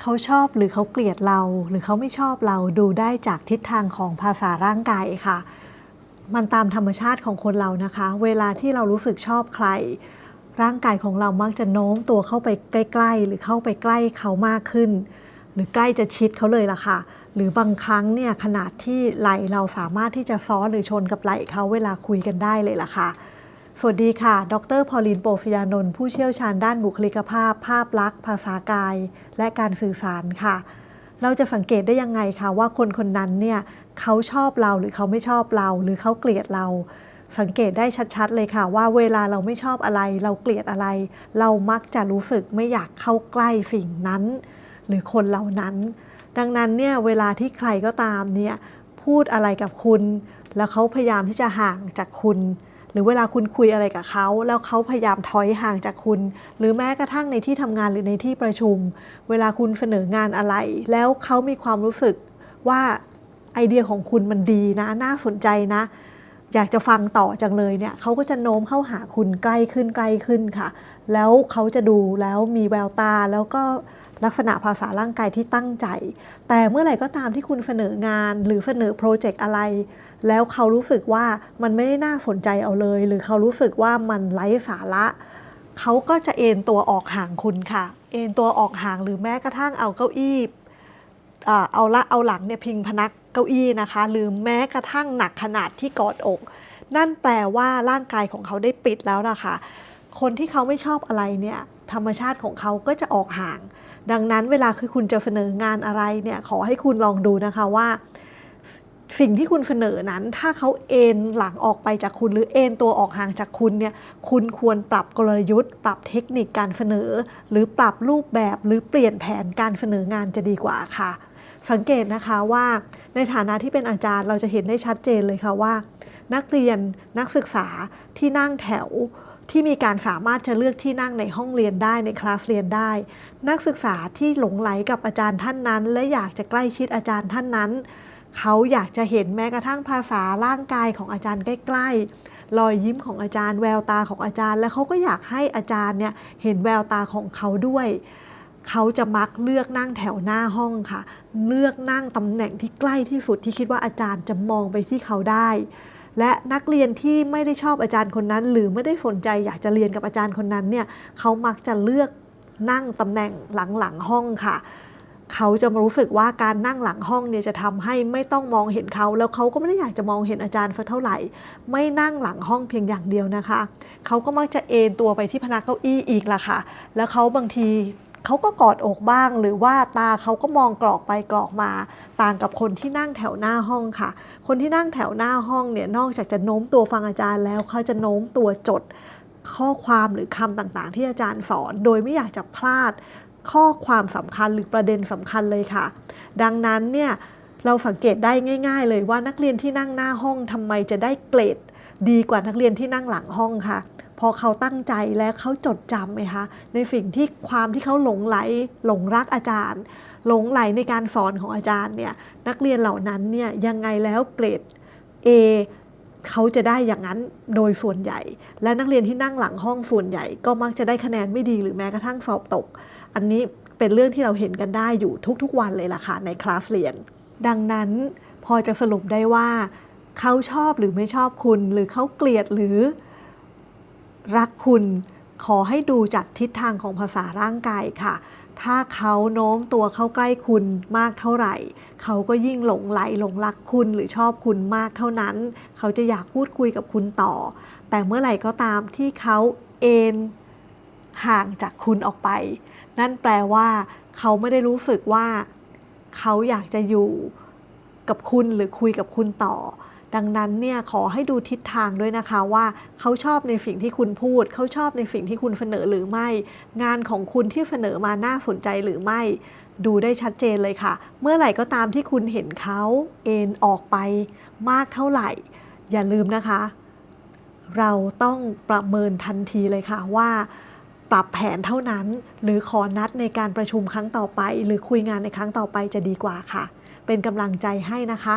เขาชอบหรือเขาเกลียดเรา หรือเขาไม่ชอบเราดูได้จากทิศทางของภาษาร่างกายค่ะ มันตามธรรมชาติของคนเรานะคะ เวลาที่เรารู้สึกชอบใคร ร่างกายของเรามักจะโน้มตัวเข้าไปใกล้ๆ หรือเข้าไปใกล้เขามากขึ้น หรือใกล้จะชิดเขาเลยล่ะค่ะ หรือบางครั้งเนี่ยขนาดที่ไหลเราสามารถที่จะซ้อนหรือชนกับไหลเขาเวลาคุยกันได้เลยล่ะค่ะ สวัสดีค่ะ ดรพอลินโปฟิยานนท์ผู้เชี่ยวชาญด้านบุคลิกภาพ ภาพลักษณ์ ภาษากาย และการสื่อสารค่ะ เราจะสังเกตได้ยังไงคะว่าคนคนนั้นเนี่ยเขาชอบเราหรือเขาไม่ชอบเรา หรือเขาเกลียดเรา สังเกตได้ชัด ๆ เลยค่ะ ว่าเวลาเราไม่ชอบอะไร เราเกลียดอะไร เรามักจะรู้สึกไม่อยากเข้าใกล้สิ่งนั้น หรือคนเหล่านั้น ดังนั้นเนี่ยเวลาที่ใครก็ตามเนี่ยพูดอะไรกับคุณ แล้วเขาพยายามที่จะห่างจากคุณ หรือเวลาคุณคุยอะไรกับเขาแล้วเขาพยายามถอยห่างจากคุณ หรือแม้กระทั่งในที่ทำงานหรือในที่ประชุม เวลาคุณเสนองานอะไร แล้วเขามีความรู้สึกว่าไอเดียของคุณมันดีนะ น่าสนใจนะ อยากจะฟังต่อจังเลยเนี่ยเขาก็จะโน้มเข้าหาคุณใกล้ขึ้นใกล้ขึ้นค่ะ แล้วเขาจะดูแล้วมีแววตาแล้วก็ลักษณะภาษาร่างกายที่ตั้งใจ แต่เมื่อไหร่ก็ตามที่คุณเสนองานหรือเสนอโปรเจกต์อะไร แล้วเขารู้สึกว่ามันไม่ได้น่าสนใจเอาเลย หรือเขารู้สึกว่ามันไร้สาระ เขาก็จะเอนตัวออกห่างคุณค่ะ เอนตัวออกห่างหรือแม้กระทั่งเอาเก้าอี้เอาละเอาหลังเนี่ยพิงพนักเก้าอี้นะคะ หรือแม้กระทั่งหนักขนาดที่กอดอก นั่นแปลว่าร่างกายของเขาได้ปิดแล้วล่ะค่ะคนที่เขาไม่ชอบอะไรเนี่ยธรรมชาติของเขาก็จะออกห่าง ดังนั้นเวลาคือคุณจะเสนองานอะไรเนี่ยขอให้คุณลองดูนะคะว่า สิ่งที่คุณเสนอนั้น ถ้าเขาเอนหลังออกไปจากคุณหรือเอนตัวออกห่างจากคุณเนี่ยคุณควรปรับกลยุทธ์ ปรับเทคนิคการเสนอ หรือปรับรูปแบบหรือเปลี่ยนแผนการเสนองานจะดีกว่าค่ะ สังเกตนะคะว่าในฐานะที่เป็นอาจารย์เราจะเห็นได้ชัดเจนเลยค่ะว่า นักเรียนนักศึกษาที่นั่งแถวที่มีการสามารถจะเลือกที่นั่งในห้องเรียนได้ในคลาสเรียนได้ นักศึกษาที่หลงไหลกับอาจารย์ท่านนั้น และอยากจะใกล้ชิดอาจารย์ท่านนั้น เขาอยากจะเห็นแม้กระทั่งภาษาร่างกายของอาจารย์ใกล้ๆรอยยิ้มของอาจารย์ แววตาของอาจารย์ และเขาก็อยากให้อาจารย์เนี่ยเห็นแววตาของเขาด้วยเขาจะมักเลือกนั่งแถวหน้าห้องค่ะ เลือกนั่งตำแหน่งที่ใกล้ที่สุดที่คิดว่าอาจารย์จะมองไปที่เขาได้ และนักเรียนที่ไม่ได้ชอบอาจารย์คนนั้น หรือไม่ได้สนใจอยากจะเรียนกับอาจารย์คนนั้นเนี่ยเขามักจะเลือกนั่งตำแหน่งหลังๆห้องค่ะ เขาจะรู้สึกว่าการนั่งหลังห้องเนี่ยจะทำให้ไม่ต้องมองเห็นเขา แล้วเขาก็ไม่ได้อยากจะมองเห็นอาจารย์สักเท่าไหร่ ไม่นั่งหลังห้องเพียงอย่างเดียวนะคะ เขาก็มักจะเอนตัวไปที่พนักเก้าอี้อีกล่ะค่ะ แล้วเขาบางทีเขาก็กอดอกบ้าง หรือว่าตาเขาก็มองกรอกไปกรอกมา ต่างกับคนที่นั่งแถวหน้าห้องค่ะ คนที่นั่งแถวหน้าห้องเนี่ยนอกจากจะโน้มตัวฟังอาจารย์แล้วเขาจะโน้มตัวจดข้อความหรือคำต่างๆ ที่อาจารย์สอน โดยไม่อยากจะพลาด ข้อความสำคัญหรือประเด็นสำคัญเลยค่ะ ดังนั้นเนี่ยเราสังเกตได้ง่าย ๆ เลยว่านักเรียนที่นั่งหน้าห้องทำไมจะได้เกรดดีกว่านักเรียนที่นั่งหลังห้องค่ะ พอเขาตั้งใจและเขาจดจำไหมคะในสิ่งที่ความที่เขาหลงไหลหลงรักอาจารย์ หลงไหลในการสอนของอาจารย์เนี่ยนักเรียนเหล่านั้นเนี่ยยังไงแล้วเกรด A เขาจะได้อย่างนั้นโดยส่วนใหญ่ และนักเรียนที่นั่งหลังห้องส่วนใหญ่ ก็มักจะได้คะแนนไม่ดีหรือแม้กระทั่งสอบตก อันนี้เป็นเรื่องที่เราเห็นกันได้อยู่ทุกๆ วันเลยล่ะค่ะในคลาสเรียน ดังนั้นพอจะสรุปได้ว่าเขาชอบหรือไม่ชอบคุณ หรือเขาเกลียดหรือ รักคุณ ขอให้ดูจากทิศทางของภาษาร่างกายค่ะ ถ้าเขาโน้มตัวเข้าใกล้คุณมากเท่าไหร่ เขาก็ยิ่งหลงไหลหลงรักคุณหรือชอบคุณมากเท่านั้น เขาจะอยากพูดคุยกับคุณต่อ แต่เมื่อไหร่ก็ตามที่เขาเอนห่างจากคุณออกไป นั่นแปลว่า เขาไม่ได้รู้สึกว่า เขาอยากจะอยู่กับคุณหรือคุยกับคุณต่อ ดังนั้นเนี่ยขอให้ดูทิศทางด้วยนะคะว่า เขาชอบในสิ่งที่คุณพูด เขาชอบในสิ่งที่คุณเสนอหรือไม่ งานของคุณที่เสนอมาน่าสนใจหรือไม่ ดูได้ชัดเจนเลยค่ะ เมื่อไหร่ก็ตามที่คุณเห็นเขาเอ็นออกไป มากเท่าไหร่ อย่าลืมนะคะ เราต้องประเมินทันทีเลยค่ะว่า ปรับแผนเท่านั้น หรือขอนัดในการประชุมครั้งต่อไป หรือคุยงานในครั้งต่อไปจะดีกว่าค่ะ เป็นกำลังใจให้นะคะ